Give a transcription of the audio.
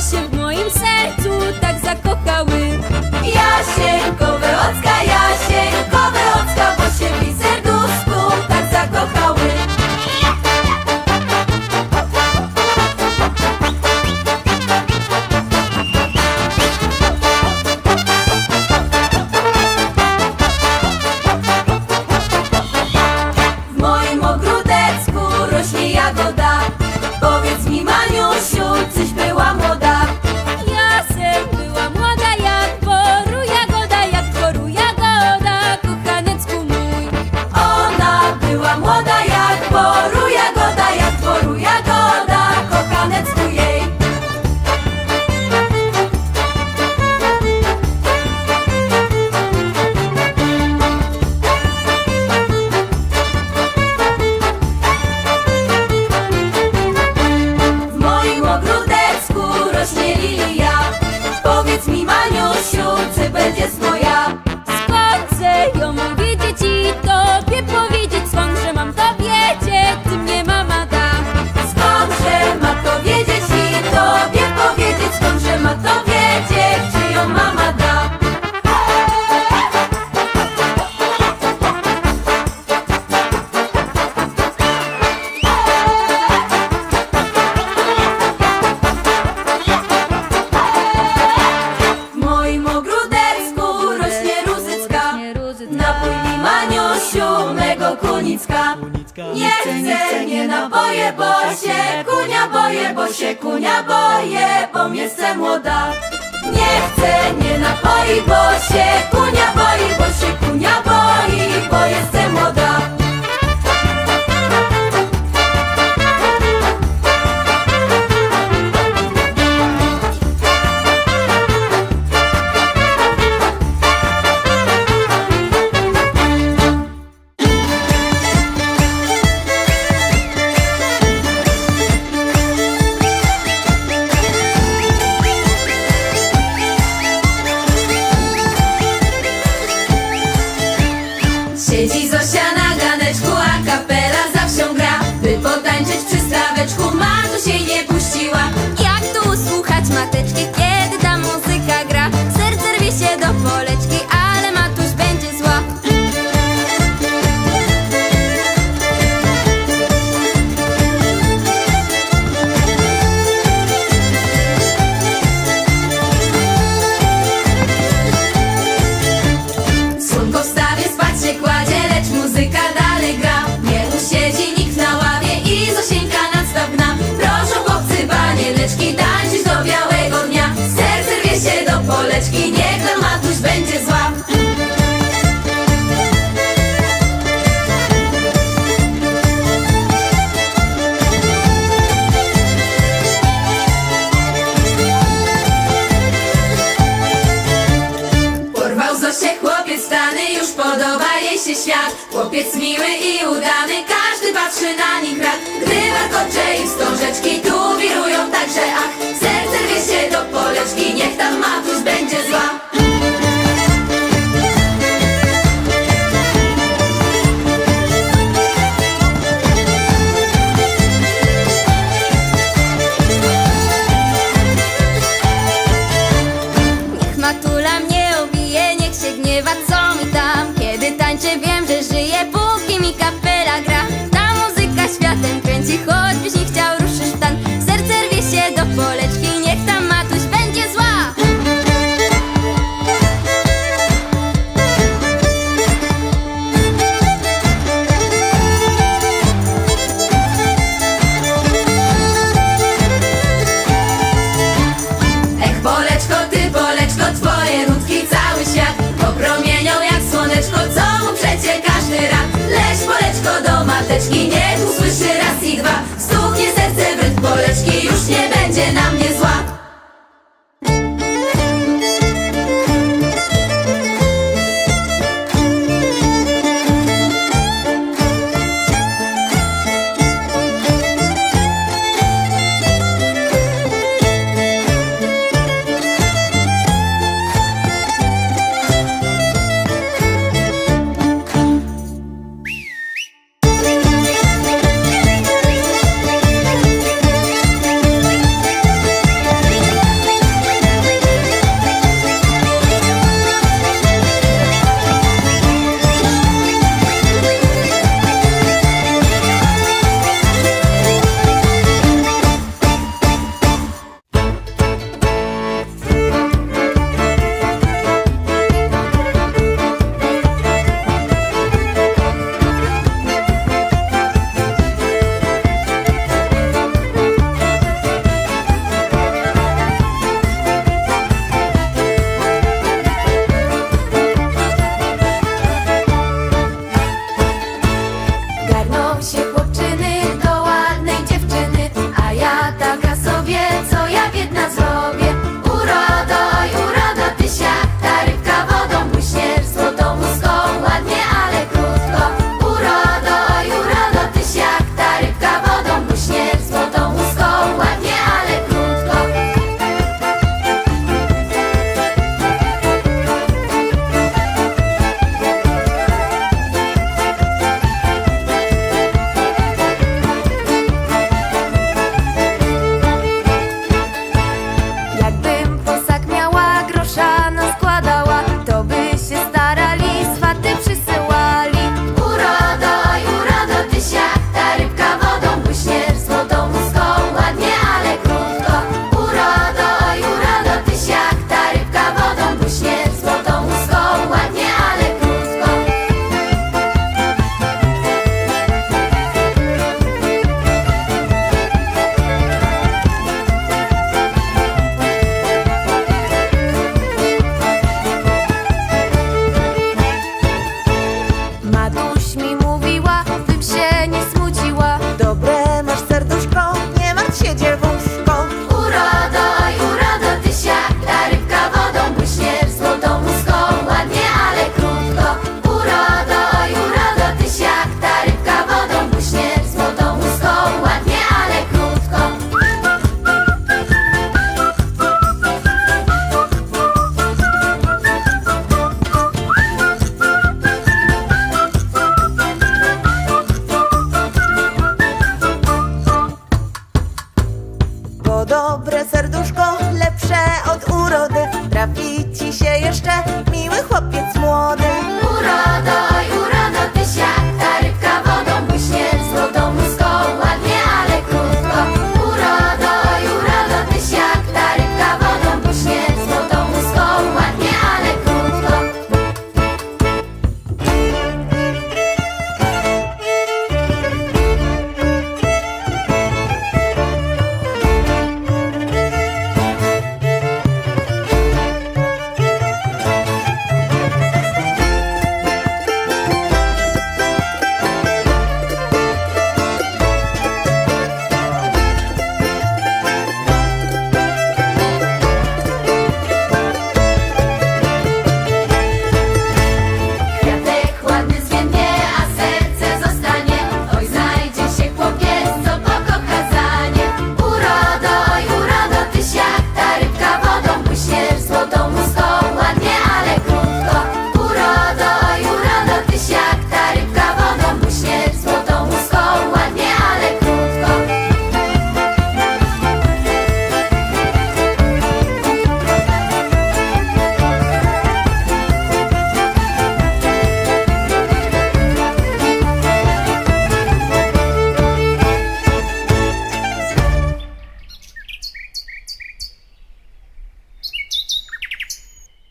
siempre. bo się kunia boję, bo się kunia boję, bom jestem młoda. Nie chcę, nie napoi, bo się kunia boi, bo się kunia Jak tu słuchać mateczki, kiedy patrzy na nich rad Gdy warkocze im wstążeczki tu wirują także ach. Serce wie się do poleczki, niech tam matuś będzie zła. Me dobre serduszko, lepsze od urody Trafi ci się jeszcze miły chłopiec młody Uroda!